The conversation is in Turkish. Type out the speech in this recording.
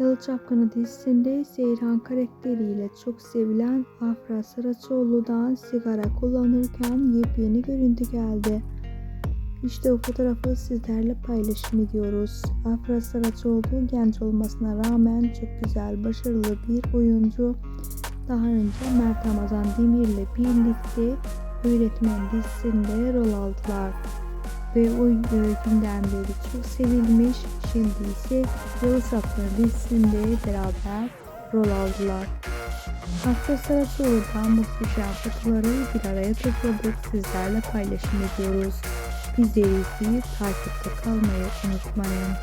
Yalı Çapkını dizisinde Seyran karakteriyle çok sevilen Afra Saraçoğlu'dan sigara kullanırken yepyeni görüntü geldi. İşte o fotoğrafı sizlerle paylaşım ediyoruz. Afra Saraçoğlu genç olmasına rağmen çok güzel, başarılı bir oyuncu. Daha önce Mert Ramazan Demir'le birlikte Öğretmen dizisinde rol aldılar. Ve o günden beri çok sevilmiş. Şimdi ise Yalı Sapları dizisinde beraber rol aldılar. Afra Saraçoğlu'dan muhteşem fotoğrafları bir araya topladık. Sizlerle paylaşım ediyoruz. Bizleri izleyip takipte kalmayı unutmayın.